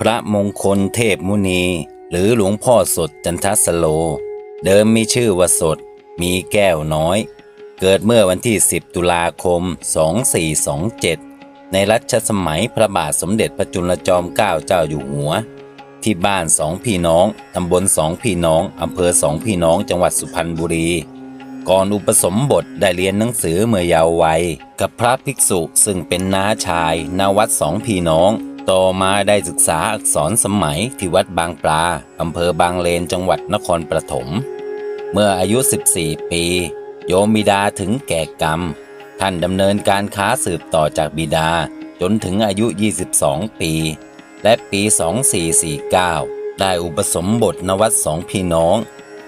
พระมงคลเทพมุนี หรือหลวงพ่อสดจันทสโล เดิมมีชื่อว่าสด มีแก้วน้อย เกิดเมื่อวันที่ 10 ตุลาคม 2427 ในรัชสมัยพระบาทสมเด็จพระจุลจอมเกล้าเจ้าอยู่หัว ที่บ้านสองพี่น้องตำบลสองพี่น้องอำเภอสองพี่น้องจังหวัดสุพรรณบุรี ก่อนอุปสมบทได้เรียนหนังสือเมื่อเยาว์วัย กับพระภิกษุซึ่งเป็นน้าชายณวัดสองพี่น้อง ต่อมาได้ศึกษาอักษรสมัยที่วัดบางปลา อำเภอบางเลนจังหวัดนครปฐม เมื่ออายุ 14 ปี โยมบิดาถึงแก่กรรม ท่านดำเนินการค้าสืบต่อจากบิดาจนถึงอายุ 22 ปี และปี 2449 ได้อุปสมบทนวัดสองพี่น้อง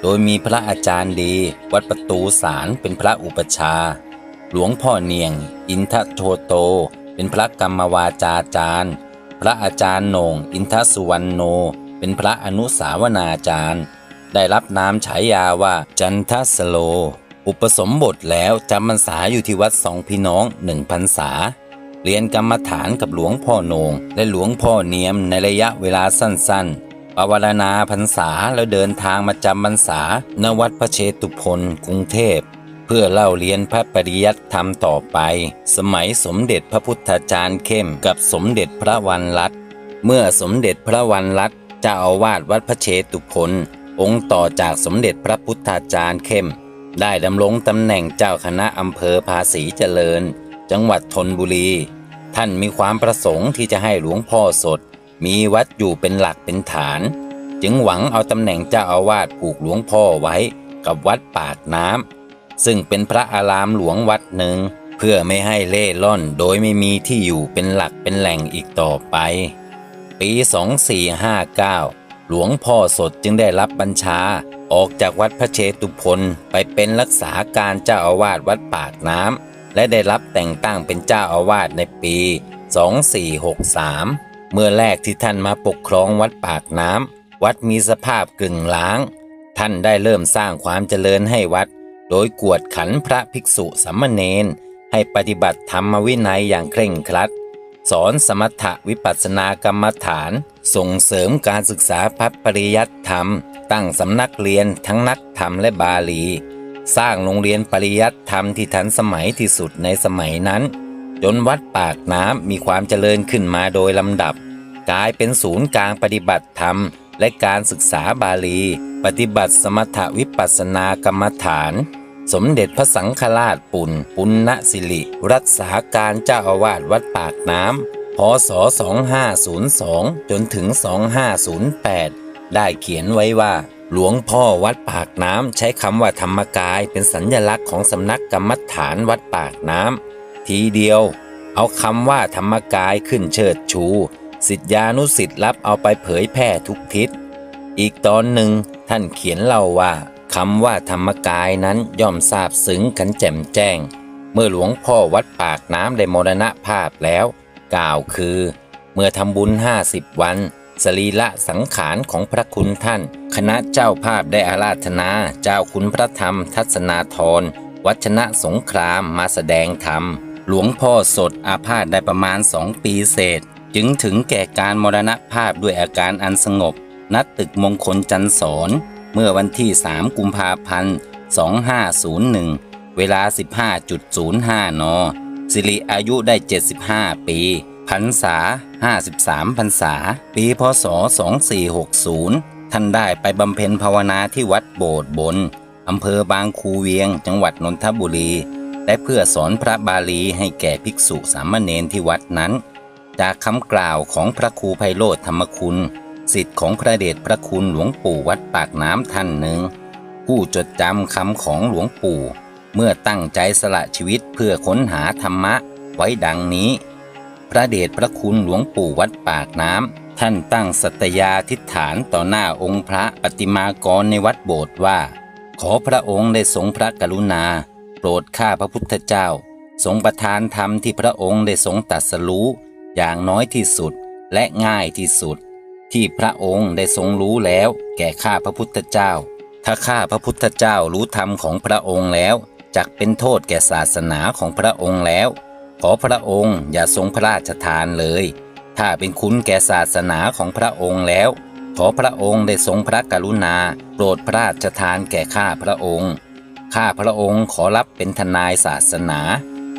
โดยมีพระอาจารย์ดี วัดประตูสารเป็นพระอุปชา หลวงพ่อเนียง อินทโทโต เป็นพระกรรมวาจาจารย์ พระอาจารย์โหนงอินทสุวรรณโน เป็นพระอนุสาวนาจารย์ ได้รับนามฉายาว่าจันทสโล อุปสมบทแล้วจำพรรษาอยู่ที่วัดสองพี่น้องหนึ่งพรรษา เรียนกรรมฐานกับหลวงพ่อโหนงและหลวงพ่อเนียมในระยะเวลาสั้นๆ ปวารณาพรรษาแล้วเดินทางมาจำพรรษาณวัดพระเชตุพนกรุงเทพ เพื่อเล่าเรียนพระปริยัติธรรมต่อไป สมัยสมเด็จพระพุทธาจารย์เข้มกับสมเด็จพระวันรัตเมื่อสมเด็จพระวันรัตเจ้าอาวาสวัดพระเชตุพนองค์ต่อจากสมเด็จพระพุทธาจารย์เข้ม ได้ดำรงตำแหน่งเจ้าคณะอำเภอภาษีเจริญ จังหวัดธนบุรี ท่านมีความประสงค์ที่จะให้หลวงพ่อสด มีวัดอยู่เป็นหลักเป็นฐาน จึงหวังเอาตำแหน่งเจ้าอาวาสผูกหลวงพ่อไว้กับวัดปากน้ำ ซึ่งเป็นพระอารามหลวงวัดหนึ่ง เพื่อไม่ให้เล่ร่อนโดยไม่มีที่อยู่เป็นหลักเป็นแหล่งอีกต่อไป ปี 2459 หลวงพ่อสดจึงได้รับบัญชาออกจากวัดพระเชตุพนไปเป็นรักษาการเจ้าอาวาสวัดปากน้ำและได้รับแต่งตั้งเป็นเจ้าอาวาสในปี 2463 เมื่อแรกที่ท่านมาปกครองวัดปากน้ำวัดมีสภาพกึ่งล้าง ท่านได้เริ่มสร้างความเจริญให้วัด โดยกวดขันพระภิกษุสัมมเนนให้ปฏิบัติธรรมวินัยอย่างเคร่งครัด สอนสมถะวิปัสสนากรรมฐาน ส่งเสริมการศึกษาพระปริยัติธรรม ตั้งสำนักเรียนทั้งนักธรรมและบาลี สร้างโรงเรียนปริยัติธรรมที่ทันสมัยที่สุดในสมัยนั้น จนวัดปากน้ำมีความเจริญขึ้นมาโดยลำดับ กลายเป็นศูนย์กลางปฏิบัติธรรม และการศึกษาบาลี ปฏิบัติสมถวิปัสสนากรรมฐาน สมเด็จพระสังฆราชปุณปุณณสิริ รักษาการเจ้าอาวาสวัดปากน้ำพศ 2502 จนถึง 2508 ได้เขียนไว้ว่า หลวงพ่อวัดปากน้ำใช้คำว่าธรรมกายเป็นสัญญลักษณ์ของสำนักกรรมฐานวัดปากน้ำทีเดียว เอาคำว่าธรรมกายขึ้นเชิดชู สิทธานุสิทธิ์รับเอาไปเผยแพร่ทุกทิศ อีกตอนหนึ่งท่านเขียนเล่าว่าคำว่าธรรมกายนั้นย่อมทราบซึ้งกันแจ่มแจ้ง เมื่อหลวงพ่อวัดปากน้ำได้มรณภาพแล้ว กล่าวคือ เมื่อทำบุญ50วัน สรีละสังขารของพระคุณท่าน คณะเจ้าภาพได้อาราธนาเจ้าคุณพระธรรมทัศนาธรวัชนะสงครามมาแสดงธรรม หลวงพ่อสดอาพาธได้ประมาณสองปีเศษ จึงถึงแก่การมรณภาพด้วยอาการอันสงบ ณตึกมงคลจันทร์สอนเมื่อวันที่ 3 กุมภาพันธ์ 2501 เวลา 15.05 น สิริอายุได้ 75 ปีพรรษา 53พรรษา ปีพศ 2460 ท่านได้ไปบำเพ็ญภาวนาที่วัดโบสถ์บน อำเภอบางคูเวียง จังหวัดนนทบุรี และเพื่อสอนพระบาลีให้แก่ภิกษุสามเณรที่วัดนั้น จากคำกล่าวของพระครูไพโรธธรรมคุณสิทธิ์ของพระเดชพระคุณหลวงปู่วัดปากน้ำท่านหนึ่ง ผู้จดจำคำของหลวงปู่ เมื่อตั้งใจสละชีวิตเพื่อค้นหาธรรมะไว้ดังนี้ พระเดชพระคุณหลวงปู่วัดปากน้ำท่านตั้งสัตยาธิษฐานต่อหน้าองค์พระปฏิมากรในวัดโบสถ์ว่า ขอพระองค์ได้ทรงพระกรุณา โปรดข้าพระพุทธเจ้า ทรงประทานธรรมที่พระองค์ได้ทรงตรัสรู้ อย่างน้อยที่สุดและง่ายที่สุด ที่พระองค์ได้ทรงรู้แล้วแก่ข้าพระพุทธเจ้า ถ้าข้าพระพุทธเจ้ารู้ธรรมของพระองค์แล้วจักเป็นโทษแก่ศาสนาของพระองค์แล้ว ขอพระองค์อย่าทรงพระราชทานเลย ถ้าเป็นคุณแก่ศาสนาของพระองค์แล้ว ขอพระองค์ได้ทรงพระกรุณา โปรดพระราชทานแก่ข้าพระองค์ ข้าพระองค์ขอรับเป็นทนายศาสนา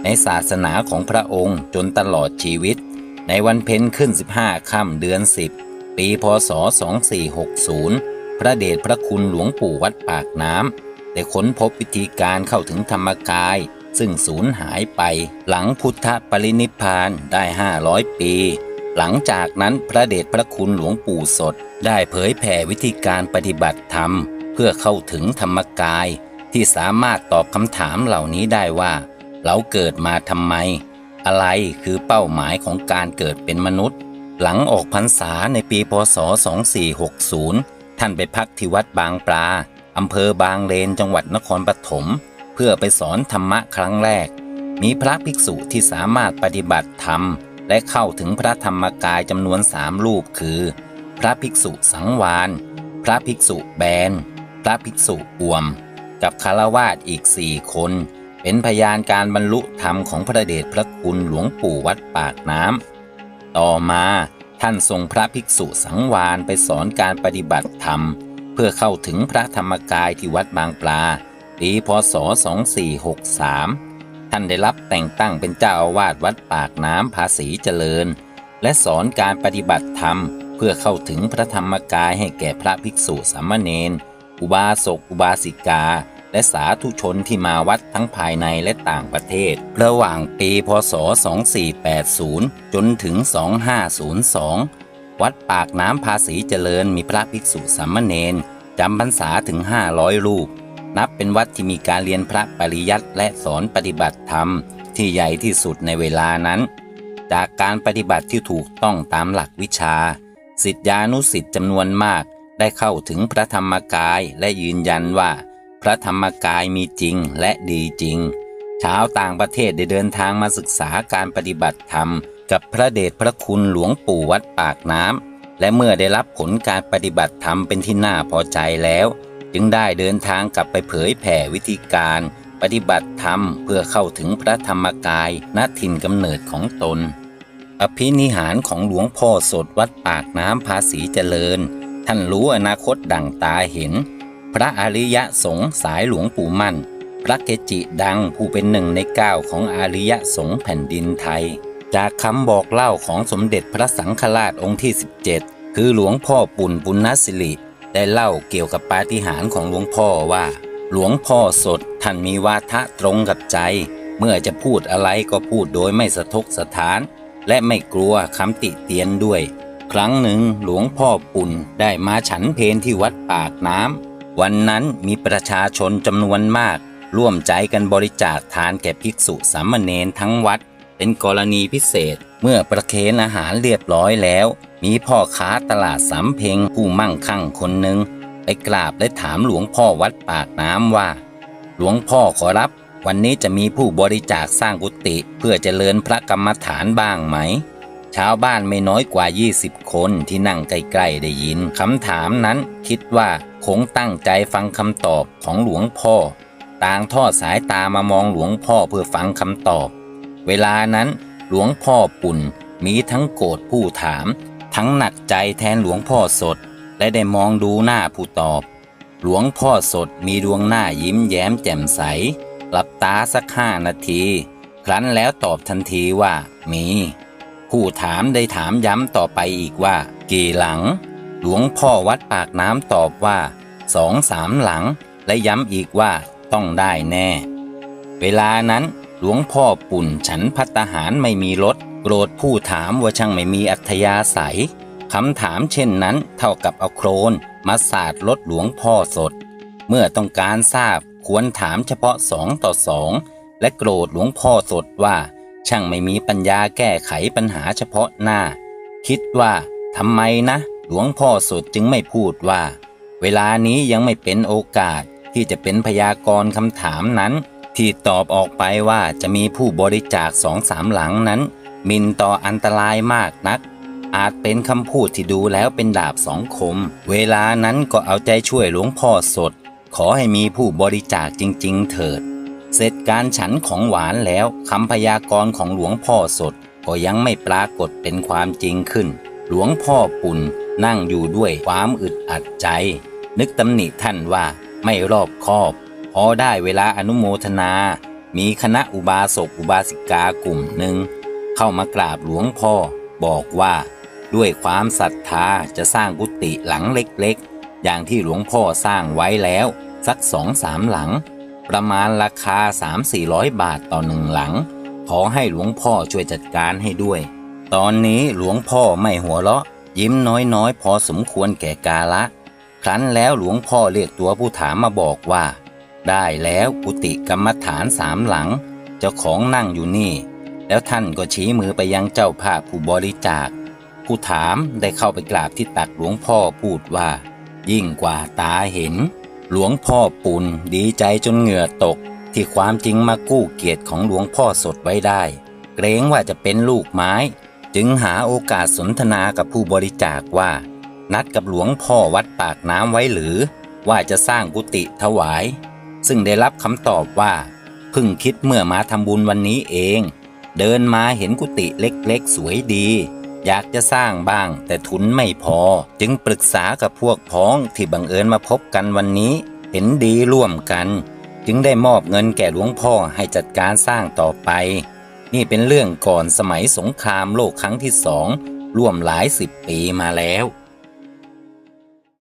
ในศาสนาของพระองค์จนตลอดชีวิต ในวันเพ็ญขึ้น 15 ค่ำเดือน 10 ปีพศ 2460 พระเดชพระคุณหลวงปู่วัดปากน้ำได้ค้นพบวิธีการเข้าถึงธรรมกาย ซึ่งสูญหายไปหลังพุทธปรินิพานได้ 500 ปี หลังจากนั้นพระเดชพระคุณหลวงปู่สด ได้เผยแผ่วิธีการปฏิบัติธรรม เพื่อเข้าถึงธรรมกาย ที่สามารถตอบคำถามเหล่านี้ได้ว่า เราเกิดมาทำไม อะไรคือเป้าหมายของการเกิดเป็นมนุษย์ หลังออกพรรษาในปีพศ 2460 ท่านไปพักที่วัดบางปลาอำเภอบางเลนจังหวัดนครปฐมเพื่อไปสอนธรรมะครั้งแรก มีพระภิกษุที่สามารถปฏิบัติธรรม และเข้าถึงพระธรรมกายจำนวนสามรูปคือ พระภิกษุสังวานพระภิกษุแบน พระภิกษุอวม กับคารวาสอีกสี่คน เป็นพยานการบรรลุธรรมของพระเดชพระคุณหลวงปู่วัดปากน้ำต่อมาท่านทรงพระภิกษุสังวานไปสอนการปฏิบัติธรรม เพื่อเข้าถึงพระธรรมกายที่วัดบางปลาปีพศ 2463 ท่านได้รับแต่งตั้งเป็นเจ้าอาวาสวัดปากน้ำภาษีเจริญ และสอนการปฏิบัติธรรม เพื่อเข้าถึงพระธรรมกายให้แก่พระภิกษุสามเณรอุบาสกอุบาสิกา และสาธุชนที่มาวัดทั้งภายในและต่างประเทศ ระหว่างปีพศ 2480 จนถึง 2502 วัดปากน้ำภาษีเจริญมีพระภิกษุสามเณรจำพรรษาถึง 500 รูป นับเป็นวัดที่มีการเรียนพระปริยัติและสอนปฏิบัติธรรม ที่ใหญ่ที่สุดในเวลานั้น จากการปฏิบัติที่ถูกต้องตามหลักวิชาสิทธิานุสิทธิ์จำนวนมากได้เข้าถึงพระธรรมกายและยืนยันว่า พระธรรมกายมีจริงและดีจริง ชาวต่างประเทศได้เดินทางมาศึกษาการปฏิบัติธรรม กับพระเดชพระคุณหลวงปู่วัดปากน้ำและเมื่อได้รับผลการปฏิบัติธรรมเป็นที่น่าพอใจแล้ว จึงได้เดินทางกลับไปเผยแผ่วิธีการ ปฏิบัติธรรมเพื่อเข้าถึงพระธรรมกายณถิ่นกำเนิดของตน อภินิหารของหลวงพ่อสดวัดปากน้ำภาษีเจริญ ท่านรู้อนาคตดั่งตาเห็น พระอริยสงฆ์สายหลวงปู่มั่น พระเกจิดังผู้เป็นหนึ่งในเก้าของอริยสงฆ์แผ่นดินไทย จากคำบอกเล่าของสมเด็จพระสังฆราชองค์ที่ 17 คือหลวงพ่อปุ่นปุณณสิริได้เล่าเกี่ยวกับปาฏิหาริย์ของหลวงพ่อว่า หลวงพ่อสดท่านมีวาทะตรงกับใจ เมื่อจะพูดอะไรก็พูดโดยไม่สะทกสถาน และไม่กลัวคำติเตียนด้วย ครั้งหนึ่งหลวงพ่อปุ่นได้มาฉันเพนที่วัดปากน้ำ วันนั้นมีประชาชนจำนวนมาก ร่วมใจกันบริจาคทานแก่ภิกษุสามเณรทั้งวัด เป็นกรณีพิเศษเมื่อประเคนอาหารเรียบร้อยแล้ว มีพ่อค้าตลาดสำเพ็งผู้มั่งคั่งคนหนึ่งไปกราบและถามหลวงพ่อวัดปากน้ำว่า หลวงพ่อขอรับ วันนี้จะมีผู้บริจาคสร้างกุฏิเพื่อเจริญพระกรรมฐานบ้างไหมชาวบ้านไม่น้อยกว่า 20 คนที่นั่งใกล้ๆได้ยินคำถามนั้นคิดว่า คงตั้งใจฟังคำตอบของหลวงพ่อ ต่างทอดสายตามามองหลวงพ่อเพื่อฟังคำตอบ เวลานั้นหลวงพ่อปุ่นมีทั้งโกรธผู้ถาม ทั้งหนักใจแทนหลวงพ่อสด และได้มองดูหน้าผู้ตอบ หลวงพ่อสดมีดวงหน้ายิ้มแย้มแจ่มใสหลับตาสักห้านาที ครั้นแล้วตอบทันทีว่า มี ผู้ถามได้ถามย้ำต่อไปอีกว่า กี่หลัง หลวงพ่อวัดปากน้ำตอบว่าสองสามหลัง และย้ำอีกว่าต้องได้แน่ เวลานั้นหลวงพ่อปุ่นฉันพัตหารไม่มีรถ โกรธผู้ถามว่าช่างไม่มีอัธยาศัยคำถามเช่นนั้นเท่ากับเอาโครนมาสาดรถหลวงพ่อสด เมื่อต้องการทราบควรถามเฉพาะสองต่อสองและโกรธหลวงพ่อสดว่า ช่างไม่มีปัญญาแก้ไขปัญหาเฉพาะหน้า คิดว่าทำไมนะ หลวงพ่อสดจึงไม่พูดว่า เวลานี้ยังไม่เป็นโอกาสที่จะเป็นพยากรณ์คำถามนั้น ที่ตอบออกไปว่าจะมีผู้บริจาคสองสามหลังนั้นมินต่ออันตรายมากนัก อาจเป็นคำพูดที่ดูแล้วเป็นดาบสองคม เวลานั้นก็เอาใจช่วยหลวงพ่อสด ขอให้มีผู้บริจาคจริง ๆ เถิด เสร็จการฉันของหวานแล้วคำพยากรณ์ของหลวงพ่อสด ก็ยังไม่ปรากฏเป็นความจริงขึ้น หลวงพ่อปุ่น นั่งอยู่ด้วยความอึดอัดใจ นึกตำหนิท่านว่าไม่รอบคอบ พอได้เวลาอนุโมทนา มีคณะอุบาสกอุบาสิกากลุ่มหนึ่ง เข้ามากราบหลวงพ่อ บอกว่า ด้วยความศรัทธาจะสร้างกุฏิหลังเล็กๆ อย่างที่หลวงพ่อสร้างไว้แล้ว สักสองสามหลัง ประมาณราคา 3-400 บาทต่อหนึ่งหลัง ขอให้หลวงพ่อช่วยจัดการให้ด้วย ตอนนี้หลวงพ่อไม่หัวเราะ ยิ้มน้อยๆ พอสมควรแก่กาละ ครั้นแล้วหลวงพ่อเรียกตัวผู้ถามมาบอกว่า ได้แล้วกุฏิกรรมฐานสามหลัง เจ้าของนั่งอยู่นี่ แล้วท่านก็ชี้มือไปยังเจ้าภาพผู้บริจาค ผู้ถามได้เข้าไปกราบที่ตักหลวงพ่อพูดว่า ยิ่งกว่าตาเห็น หลวงพ่อปุณดีใจจนเหงื่อตก ที่ความจริงมากู้เกียรติของหลวงพ่อสดไว้ได้ เกรงว่าจะเป็นลูกไม้ จึงหาโอกาสสนทนากับผู้บริจาคว่า นัดกับหลวงพ่อวัดปากน้ำไว้หรือ ว่าจะสร้างกุฏิถวาย ซึ่งได้รับคำตอบว่าเพิ่งคิดเมื่อมาทำบุญวันนี้เอง เดินมาเห็นกุฏิเล็กๆ สวยดี อยากจะสร้างบ้างแต่ทุนไม่พอ จึงปรึกษากับพวกพ้องที่บังเอิญมาพบกันวันนี้ เห็นดีร่วมกัน จึงได้มอบเงินแก่หลวงพ่อให้จัดการสร้างต่อไป นี่เป็นเรื่องก่อนสมัยสงครามโลกครั้งที่สองร่วมหลายสิบปีมาแล้ว